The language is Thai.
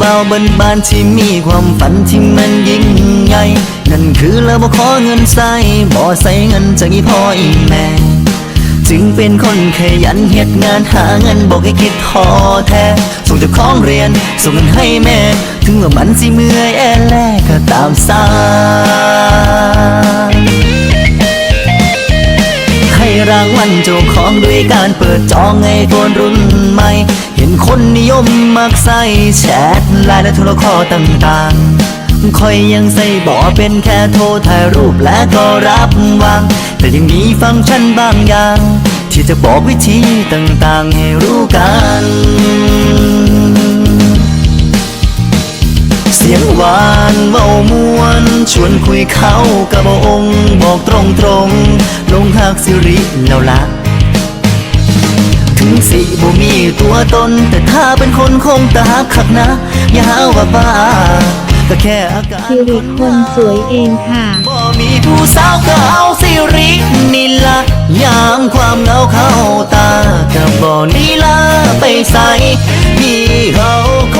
บาบันบานที่มีความฝันที่มันยิ่งใหญ่นั่นคือเราบ่ขอเงินใส่บ่ใส่เงินจากอีพ่ออีแม่ จึงเป็นคนขยันเฮ็ดงานหาเงินบอกให้คิดทอแท้ ส่งเจ้าของเรียนส่งเงินให้แม่ ถึงว่ามันสิเมื่อยแอแลก็ตามสาย รางวัลเจ้าของด้วยการเปิดจองไอโฟนรุ่นใหม่ เห็นคนนิยมมักใส่แชทไลน์และโทรคอต่างๆคอยยังใส่บอกเป็นแค่โทรถ่ายรูปและก็รับวาง แต่ยังมีฟังก์ชันบางอย่าง ที่จะบอกวิธีต่างๆให้รู้กัน หวานเว้ามวน ชวนคุยเข้ากับองค์บอกตรงตรงๆลงหักสิริแล้วละถึงสิบ่มีตัวตน แต่ถ้าเป็นคนคงตาหักคักนะ อย่าหาว่าบ้าก็แค่อาการสิริคนสวยเองค่ะบ่มีผู้สาวก็เอาสิรินี่ละยามความเหงาเข้าตาก็บ่นีลาไปใส่มีเขาคน